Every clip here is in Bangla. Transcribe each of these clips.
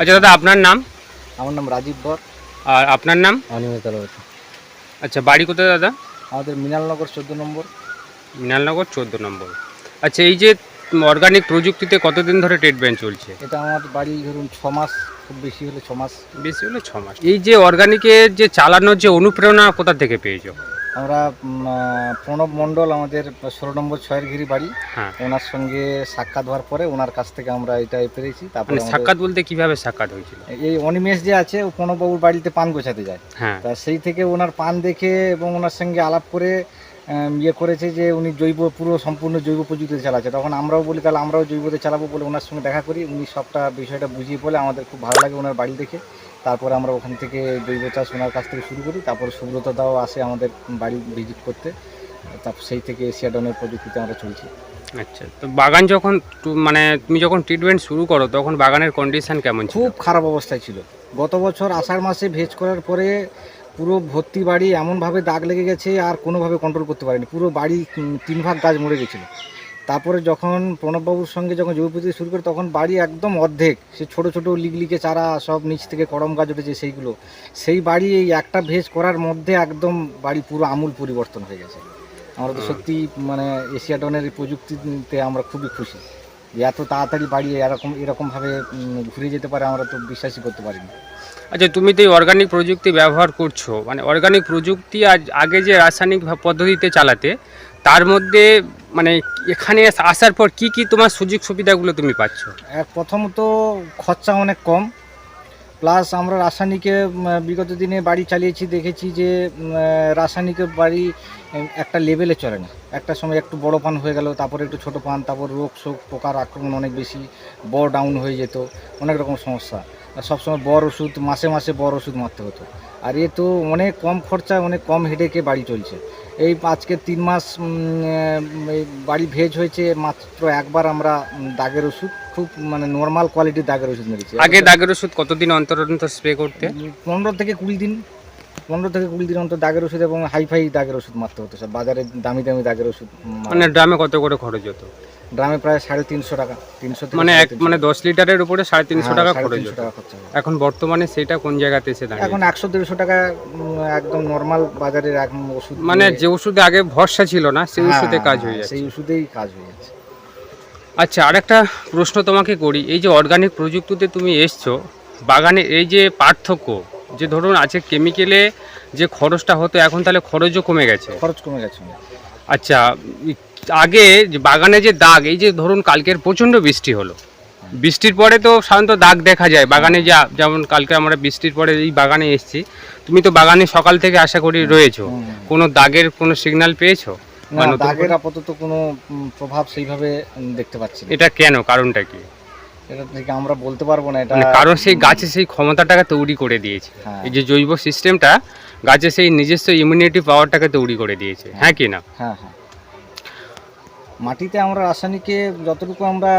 আচ্ছা দাদা আপনার নাম? আমার নাম রাজীব বর। আর আপনার নাম? অনিয়মিত রয়েছে আচ্ছা বাড়ি কোথায় দাদা? আমাদের মিনালনগর চোদ্দ নম্বর। মিনালনগর চোদ্দ নম্বর। আচ্ছা এই যে অর্গানিক প্রযুক্তিতে কতদিন ধরে ট্রিটমেন্ট চলছে? এটা আমার বাড়ি ধরুন ছ মাস খুব বেশি হলে ছ মাস। বেশি হলে ছ মাস। এই যে অর্গানিকের যে চালানোর যে অনুপ্রেরণা কোথা থেকে পেয়েছ? আমরা প্রণব মণ্ডল আমাদের ষোলো নম্বর ছয়ের ঘিরি বাড়ি। হ্যাঁ। ওনার সঙ্গে সাক্ষাৎ হওয়ার পরে ওনার কাছ থেকে আমরা এটা পেরেছি। তারপরে মানে সাক্ষাৎ বলতে কীভাবে সাক্ষাৎ হয়েছিল? এই অনিমেষ যে আছে ও প্রণববাবুর বাড়িতে পান গোছাতে যায়। হ্যাঁ। তা সেই থেকে ওনার পান দেখে এবং ওনার সঙ্গে আলাপ করে ইয়ে করেছে যে উনি জৈব পুরো সম্পূর্ণ জৈব প্রযুক্তিতে চালাচ্ছে। তখন আমরাও বলি তাহলে আমরাও জৈবতে চালাবো বলে ওনার সঙ্গে দেখা করি। উনি সবটা বিষয়টা বুঝিয়ে বলে আমাদের খুব ভালো লাগে ওনার বাড়ি দেখে। তারপরে আমরা ওখান থেকে জৈব চাষ ওনার কাছ থেকে শুরু করি। তারপরে সুব্রত দাও আসে আমাদের বাড়ি ভিজিট করতে। তারপর সেই থেকে এশিয়াডনের প্রযুক্তিতে আমরা চলছি। আচ্ছা তো বাগান যখন মানে তুমি যখন ট্রিটমেন্ট শুরু করো তখন বাগানের কন্ডিশন কেমন খুব খারাপ অবস্থায় ছিল। গত বছর আষাঢ় মাসে ভেজ করার পরে পুরো ভর্তি বাড়ি এমনভাবে দাগ লেগে গেছে আর কোনোভাবে কন্ট্রোল করতে পারেনি। পুরো বাড়ি তিন ভাগ গাছ মরে গেছিল। তারপরে যখন প্রণববাবুর সঙ্গে যখন জৈব পদ্ধতি শুরু করে তখন বাড়ি একদম অর্ধেক। সে ছোট ছোট লিগলিকে চারা সব নিচ থেকে করম গাছ উঠেছে সেইগুলো। সেই বাড়ি এই একটা ভেজ করার মধ্যে একদম বাড়ি পুরো আমূল পরিবর্তন হয়ে গেছে। আমরা তো সত্যি মানে এশিয়াডনের এই প্রযুক্তিতে আমরা খুবই খুশি। যে এত তাড়াতাড়ি বাড়ি এরকম এরকমভাবে ঘুরে যেতে পারে আমরা তো বিশ্বাসই করতে পারিনি। আচ্ছা তুমি তো এই অর্গানিক প্রযুক্তি ব্যবহার করছ। মানে অর্গানিক প্রযুক্তি আজ আগে যে রাসায়নিক পদ্ধতিতে চালাতে তার মধ্যে মানে এখানে আসার পর কি কি তোমার সুযোগ সুবিধাগুলো তুমি পাচ্ছ? এক প্রথমত খরচা অনেক কম। প্লাস আমরা রাসায়নিকে বিগত দিনে বাড়ি চালিয়েছি, দেখেছি যে রাসায়নিকের বাড়ি একটা লেভেলে চলে না। একটা সময় একটু বড় পান হয়ে গেল, তারপরে একটু ছোট পান, তারপর রোগ শোক, পোকার আক্রমণ অনেক বেশি, বড় ডাউন হয়ে যেত, অনেক রকম সমস্যা। সবসময় বড় ওষুধ, মাসে মাসে বড় ওষুধ মারতে হতো। আর এ তো অনেক কম খরচায়, অনেক কম হেডেকে বাড়ি চলছে। এই আজকে তিন মাস এই বাড়ি ভেজ হয়েছে মাত্র একবার আমরা দাগের ওষুধ খুব মানে নর্মাল কোয়ালিটির দাগের ওষুধ মেরেছি। আগে দাগের ওষুধ কতদিন অন্তর অন্তর স্প্রে করতে? পনেরো থেকে কুড়ি দিন পনেরো থেকে কুড়ি দিন অন্তর দাগের ওষুধ এবং হাইফাই দাগের ওষুধ মারতে হতো স্যার। বাজারে দামি দামি দাগের ওষুধ মানে ড্রামে কত করে খরচ হতো? গ্রামে প্রায় সাড়ে তিনশো টাকা তিনশো মানে এক মানে দশ লিটারের উপরে সাড়ে তিনশো হ্যাঁ, টাকা খরচ এখন বর্তমানে সেটা কোন জায়গাতে এসে এখন একশো দেড়শো টাকা একদম নর্মাল বাজারের এক ওষুধ মানে যে ওষুধে আগে ভরসা ছিল না সেই হ্যাঁ, ওষুধে কাজ হয়ে হ্যাঁ, যাচ্ছে। সেই ওষুধেই কাজ হয়ে যাচ্ছে। আচ্ছা আরেকটা প্রশ্ন তোমাকে করি। এই যে অর্গানিক প্রযুক্তিতে তুমি এসছো বাগানে এই যে পার্থক্য যে ধরুন আছে কেমিক্যালে যে খরচটা হতো এখন তাহলে খরচও কমে গেছে। খরচ কমে গেছে। আচ্ছা আগে যে বাগানে যে দাগ এই যে ধরুন কালকের প্রচণ্ড বৃষ্টি হলো। বৃষ্টির পরে তো সাধারণত দাগ দেখা যায় বাগানে যা যেমন কালকে আমরা বৃষ্টির পরে এই বাগানে এসেছি। তুমি তো বাগানে সকাল থেকে আশা করি রয়েছো। কোনো দাগের কোনো সিগন্যাল পেয়েছ? দাগের আপাতত কোনো প্রভাব সেইভাবে দেখতে পাচ্ছি এটা কেন? কারণটা কি? এটা থেকে আমরা বলতে পারব না এটা মানে কারণ সেই গাছে সেই ক্ষমতাটাকে তৈরি করে দিয়েছে। হ্যাঁ। এই যে জৈব সিস্টেমটা গাছে সেই নিজস্ব ইমিউনিটি পাওয়ারটাকে তৈরি করে দিয়েছে। হ্যাঁ কি না? হ্যাঁ হ্যাঁ। মাটিতে আমরা রাসায়নিকে যতটুকু আমরা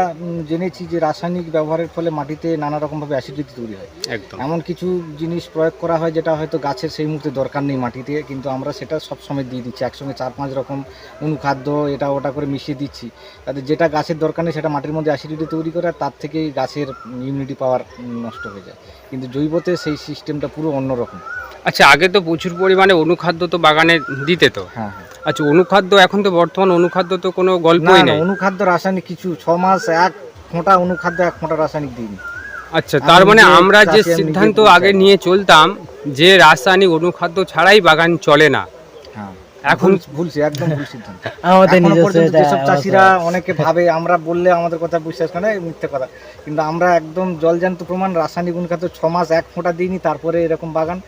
জেনেছি যে রাসায়নিক ব্যবহারের ফলে মাটিতে নানা রকমভাবে অ্যাসিডিটি তৈরি হয়। একদম। এমন কিছু জিনিস প্রয়োগ করা হয় যেটা হয়তো গাছের সেই মুহূর্তে দরকার নেই মাটিতে কিন্তু আমরা সেটা সব সময় দিয়ে দিচ্ছি। একসঙ্গে চার পাঁচ রকম অনুখাদ্য এটা ওটা করে মিশিয়ে দিচ্ছি। তাতে যেটা গাছের দরকার নেই সেটা মাটির মধ্যে অ্যাসিডিটি তৈরি করে আর তার থেকেই গাছের ইমিউনিটি পাওয়ার নষ্ট হয়ে যায়। কিন্তু জৈবতে সেই সিস্টেমটা পুরো অন্যরকম আচ্ছা আগে তো প্রচুর পরিমাণে অনুখাদ্য তো বাগানে দিতে তো। হ্যাঁ হ্যাঁ। আচ্ছা অনুখাদ্য এখন তো বর্তমান অনুখাদ্য তো কোনো না গল্পই না অনুখাদ্য রাসায়নিক কিছু ছ মাস এক ফোঁটা অনুখাদ্য এক ফোঁটা রাসায়নিক দিইনি। আচ্ছা তার মানে আমরা যে সিদ্ধান্ত আগে নিয়ে চলতাম যে রাসায়নিক অনুখাদ্য ছাড়াই বাগান চলে না এখন ভুলছি একদম ভুল সিদ্ধান্ত আমাদের নিজস্ব যেসব চাষিরা অনেকে ভাবে আমরা বললে আমাদের কথা বিশ্বাস করে মিথ্যে কথা। কিন্তু আমরা একদম জলজান্ত প্রমাণ রাসায়নিক অনুখাদ্য ছ মাস এক ফোঁটা দিইনি তারপরে এরকম বাগান।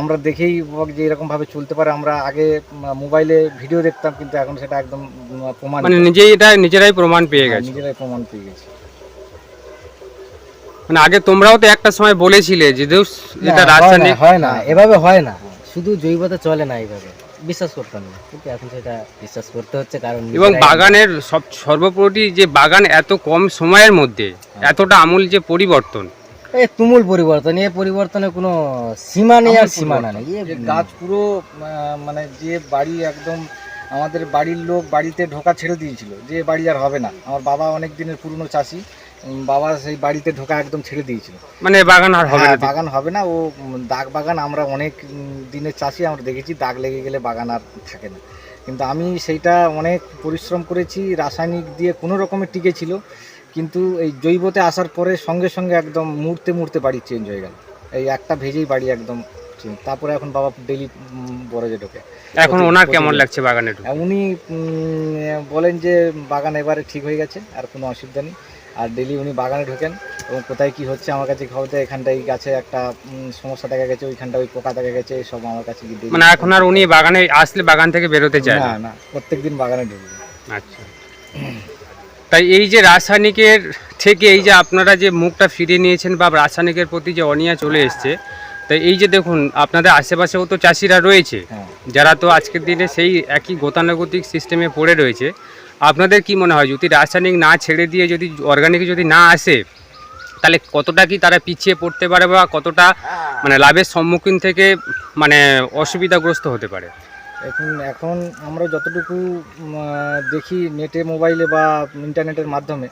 আমরা দেখেই যে এরকম ভাবে চলতে পারে আমরা আগে মোবাইলে ভিডিও দেখতাম কিন্তু এখন সেটা একদম প্রমাণ মানে নিজেই এটা নিজেরাই প্রমাণ পেয়ে হ্যাঁ, গেছে। নিজেরাই প্রমাণ পেয়ে গেছে। মানে আগে তোমরাও তো একটা সময় বলেছিলে যে এটা রাসায়নিক হয় না এভাবে হয় না। শুধু জৈবতে চলে না এইভাবে। বিশ্বাস করতাম না কিন্তু এখন সেটা বিশ্বাস করতে হচ্ছে কারণ এবং বাগানের সব সর্বোপরি যে বাগান এত কম সময়ের মধ্যে এতটা আমূল যে পরিবর্তন। এই তুমুল পরিবর্তন এ পরিবর্তনের কোনো সীমা নেই আর সীমানা নেই। পরিবর্তন। এ যে গাছ পুরো মানে যে বাড়ি একদম আমাদের বাড়ির লোক বাড়িতে ঢোকা ছেড়ে দিয়েছিল যে বাড়ি আর হবে না। আমার বাবা অনেক দিনের পুরনো চাষি বাবা সেই বাড়িতে ঢোকা একদম ছেড়ে দিয়েছিল। মানে বাগান আর হবে না হ্যাঁ, বাগান হবে না ও দাগ বাগান আমরা অনেক দিনের চাষি আমরা দেখেছি দাগ লেগে গেলে বাগান আর থাকে না। কিন্তু আমি সেইটা অনেক পরিশ্রম করেছি রাসায়নিক দিয়ে কোনো রকমের টিকে ছিল কিন্তু এই জৈবতে আসার পরে সঙ্গে সঙ্গে একদম মুহূর্তে মুহূর্তে বাড়ি চেঞ্জ হয়ে গেল। এই একটা ভেজেই বাড়ি একদম চেঞ্জ তারপরে এখন বাবা ডেলি বরজে ঢোকে। এখন ওনার কেমন লাগছে বাগানে উনি বলেন যে বাগান এবারে ঠিক হয়ে গেছে আর কোনো অসুবিধা নেই। আর ডেলি উনি বাগানে ঢোকেন এবং কোথায় কি হচ্ছে আমার কাছে খবর দেয় এখানটা এই গাছে একটা সমস্যা দেখা গেছে ওইখানটা ওই পোকা দেখা গেছে সব আমার কাছে গিয়ে মানে এখন আর উনি বাগানে আসলে বাগান থেকে বেরোতে চায় না? না না প্রত্যেকদিন বাগানে ঢুকবে আচ্ছা। তাই এই যে রাসায়নিকের থেকে এই যে আপনারা যে মুখটা ফিরিয়ে নিয়েছেন বা রাসায়নিকের প্রতি যে অনিয়া চলে এসছে তাই এই যে দেখুন আপনাদের আশেপাশেও তো চাষিরা রয়েছে। হ্যাঁ। যারা তো আজকের দিনে সেই একই গতানুগতিক সিস্টেমে পড়ে রয়েছে। আপনাদের কি মনে হয়, যদি রাসায়নিক না ছেড়ে দিয়ে যদি অর্গানিক যদি না আসে, তাহলে কতটা কি তারা পিছিয়ে পড়তে পারে বা কতটা মানে লাভের সম্মুখীন থেকে মানে অসুবিধাগ্রস্ত হতে পারে? এখন এখন আমরা যতটুকু দেখি নেটে মোবাইলে বা ইন্টারনেটের মাধ্যমে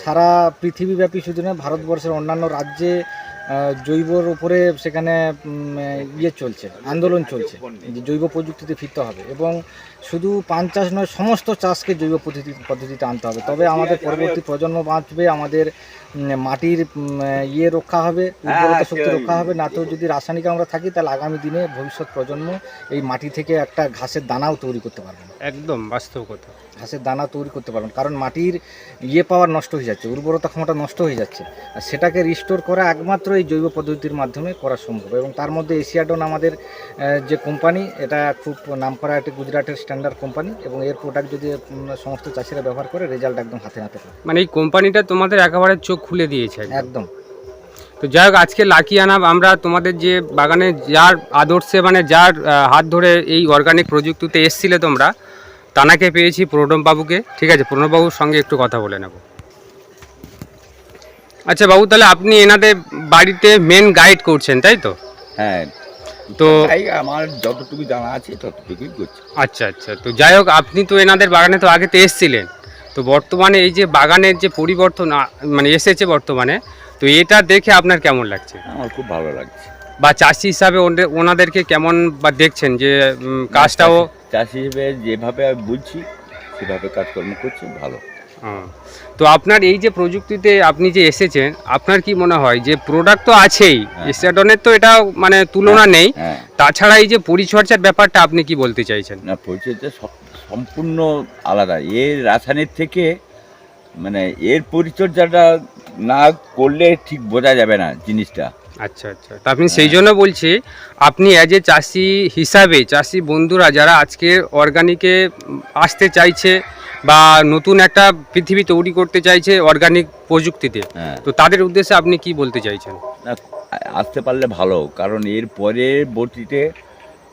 সারা পৃথিবীব্যাপী শুধু না, ভারতবর্ষের অন্যান্য রাজ্যে জৈবর উপরে সেখানে ইয়ে চলছে আন্দোলন চলছে যে জৈব প্রযুক্তিতে ফিরতে হবে এবং শুধু পান চাষ নয় সমস্ত চাষকে জৈব পদ্ধতি পদ্ধতিতে আনতে হবে। তবে আমাদের পরবর্তী প্রজন্ম বাঁচবে আমাদের মাটির ইয়ে রক্ষা হবে উর্বরতা শক্তি রক্ষা হবে। না তো যদি রাসায়নিক আমরা থাকি তাহলে আগামী দিনে ভবিষ্যৎ প্রজন্ম এই মাটি থেকে একটা ঘাসের দানাও তৈরি করতে পারবে একদম বাস্তব কথা। ঘাসের দানা তৈরি করতে পারবেন। কারণ মাটির ইয়ে পাওয়ার নষ্ট হয়ে যাচ্ছে উর্বরতা ক্ষমতা নষ্ট হয়ে যাচ্ছে। আর সেটাকে রিস্টোর করা একমাত্র এই জৈব পদ্ধতির মাধ্যমে করা সম্ভব। এবং তার মধ্যে এশিয়াডন আমাদের যে কোম্পানি এটা খুব নামকরা একটি গুজরাটের স্ট্যান্ডার্ড কোম্পানি এবং এর প্রোডাক্ট যদি সমস্ত চাষিরা ব্যবহার করে রেজাল্ট একদম হাতে হাতে পাবে। মানে এই কোম্পানিটা তোমাদের একেবারে চোখ খুলে দিয়েছে একদম। একদম। তো যাই হোক আজকে লাকি আনাব আমরা তোমাদের যে বাগানে যার আদর্শে মানে যার হাত ধরে এই অর্গানিক প্রযুক্তিতে এসছিলে তোমরা তানাকে পেয়েছি প্রণব বাবুকে। ঠিক আছে বাবুর সঙ্গে একটু কথা বলে নেব। আচ্ছা বাবু তাহলে আপনি এনাদের বাড়িতে মেন গাইড করছেন তাই তো? হ্যাঁ। তো আমার যতটুকু জানা আছে ততটুকুই করছি। আচ্ছা আচ্ছা। তো যাই হোক আপনি তো এনাদের বাগানে তো আগে তো এসছিলেন। তো বর্তমানে এই যে বাগানের যে পরিবর্তন মানে এসেছে বর্তমানে তো এটা দেখে আপনার কেমন লাগছে? আমার খুব ভালো লাগছে। বা চাষি হিসাবে ওনাদেরকে কেমন বা দেখছেন যে কাজটাও চাষি হিসেবে যেভাবে বুঝছি সেভাবে কাজকর্ম করছি ভালো। তো আপনার এই যে প্রযুক্তিতে আপনি যে এসেছেন আপনার কি মনে হয় যে প্রোডাক্ট তো আছেই হ্যাঁ। এস্টাডনের তো এটা মানে তুলনা নেই হ্যাঁ তাছাড়া এই যে পরিচর্যার ব্যাপারটা আপনি কি বলতে চাইছেন না পরিচর্যা সম্পূর্ণ আলাদা এর রাসায়নিক থেকে মানে এর পরিচর্যাটা না করলে ঠিক বোঝা যাবে না জিনিসটা আচ্ছা আচ্ছা। তা আপনি সেই জন্য বলছি আপনি অ্যাজ এ চাষি হিসাবে চাষি বন্ধুরা যারা আজকে অর্গানিকে আসতে চাইছে বা নতুন একটা পৃথিবী তৈরি করতে চাইছে অর্গানিক প্রযুক্তিতে হ্যাঁ। তো তাদের উদ্দেশ্যে আপনি কি বলতে চাইছেন? আসতে পারলে ভালো কারণ এর পরে বটিতে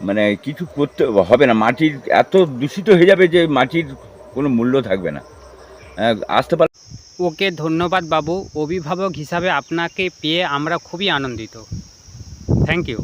মানে কিছু করতে হবে না মাটির এত দূষিত হয়ে যাবে যে মাটির কোনো মূল্য থাকবে না। হ্যাঁ, আসতে পারলে ওকে ধন্যবাদ বাবু। অভিভাবক হিসাবে আপনাকে পেয়ে আমরা খুবই আনন্দিত। Thank you